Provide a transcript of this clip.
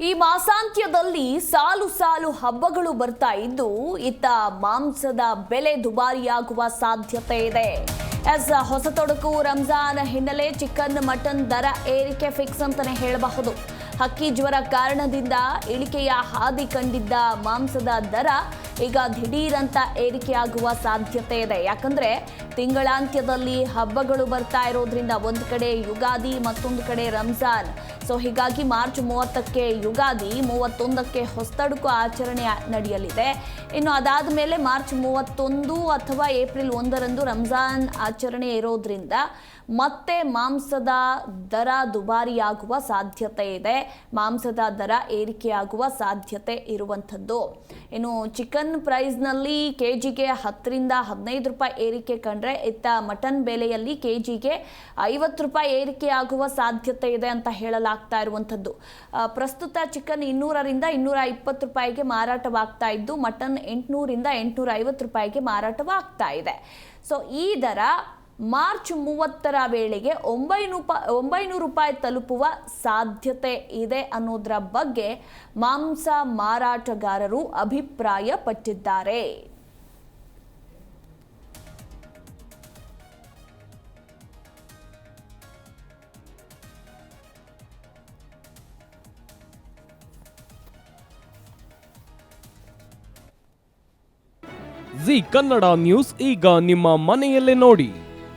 ಈ ಮಾಸಾಂತ್ಯದಲ್ಲಿ ಸಾಲು ಸಾಲು ಹಬ್ಬಗಳು ಬರ್ತಾ ಇದ್ದು, ಇತ್ತ ಮಾಂಸದ ಬೆಲೆ ದುಬಾರಿಯಾಗುವ ಸಾಧ್ಯತೆ ಇದೆ. ಎಸ್, ಹೊಸ ತೊಡಕು, ರಂಜಾನ್ ಹಿನ್ನೆಲೆ ಚಿಕನ್, ಮಟನ್ ದರ ಏರಿಕೆ ಫಿಕ್ಸ್ ಅಂತಾನೆ ಹೇಳಬಹುದು. ಹಕ್ಕಿ ಜ್ವರ ಕಾರಣದಿಂದ ಇಳಿಕೆಯ ಹಾದಿ ಕಂಡಿದ್ದ ಮಾಂಸದ ದರ ಈಗ ದಿಢೀರಂತ ಏರಿಕೆಯಾಗುವ ಸಾಧ್ಯತೆ ಇದೆ. ಯಾಕಂದ್ರೆ ತಿಂಗಳಾಂತ್ಯದಲ್ಲಿ ಹಬ್ಬಗಳು ಬರ್ತಾ ಇರೋದ್ರಿಂದ ಒಂದು ಕಡೆ ಯುಗಾದಿ, ಮತ್ತೊಂದು ಕಡೆ ರಂಜಾನ್. ಸೊ ಹೀಗಾಗಿ ಮಾರ್ಚ್ ಮೂವತ್ತಕ್ಕೆ ಯುಗಾದಿ, ಮೂವತ್ತೊಂದಕ್ಕೆ ಹೊಸ್ತಡುಕು ಆಚರಣೆ ನಡೆಯಲಿದೆ. ಇನ್ನು ಅದಾದ ಮೇಲೆ ಮಾರ್ಚ್ ಮೂವತ್ತೊಂದು ಅಥವಾ ಏಪ್ರಿಲ್ ಒಂದರಂದು ರಂಜಾನ್ ಆಚರಣೆ ಇರೋದ್ರಿಂದ ಮತ್ತೆ ಮಾಂಸದ ದರ ದುಬಾರಿಯಾಗುವ ಸಾಧ್ಯತೆ ಇದೆ. ಮಾಂಸದ ದರ ಏರಿಕೆಯಾಗುವ ಸಾಧ್ಯತೆ ಇರುವಂಥದ್ದು. ಇನ್ನು ಚಿಕನ್ ಪ್ರೈಸ್ನಲ್ಲಿ ಕೆ ಜಿಗೆ ಹತ್ತರಿಂದ ಹದಿನೈದು ರೂಪಾಯಿ ಏರಿಕೆ ಕಂಡ್ರೆ ಇತ್ತ ಮಟನ್ ಬೆಲೆಯಲ್ಲಿ ಕೆ ಜಿಗೆ ಐವತ್ತು ರೂಪಾಯಿ ಏರಿಕೆ ಆಗುವ ಸಾಧ್ಯತೆ ಇದೆ ಅಂತ ಹೇಳಲಾಗ್ತಾ ಇರುವಂಥದ್ದು. ಪ್ರಸ್ತುತ ಚಿಕನ್ ಇನ್ನೂರರಿಂದ ಇನ್ನೂರ ಇಪ್ಪತ್ತು ರೂಪಾಯಿಗೆ ಮಾರಾಟವಾಗ್ತಾ ಇದ್ದು, ಮಟನ್ ಎಂಟುನೂರಿಂದ ಎಂಟುನೂರ ಐವತ್ತು ರೂಪಾಯಿಗೆ ಮಾರಾಟವಾಗ್ತಾ ಇದೆ. ಸೊ ಈ ದರ ಮಾರ್ಚ್ ಮೂವತ್ತರ ವೇಳೆಗೆ ಒಂಬೈನೂರು ಒಂಬೈನೂರು ರೂಪಾಯಿ ತಲುಪುವ ಸಾಧ್ಯತೆ ಇದೆ ಅನ್ನೋದರ ಬಗ್ಗೆ ಮಾಂಸ ಮಾರಾಟಗಾರರು ಅಭಿಪ್ರಾಯ ಪಟ್ಟಿದ್ದಾರೆ ಜಿ ಕನ್ನಡ ನ್ಯೂಸ್ ಈಗ ನಿಮ್ಮ ಮನೆಯಲ್ಲೇ ನೋಡಿ.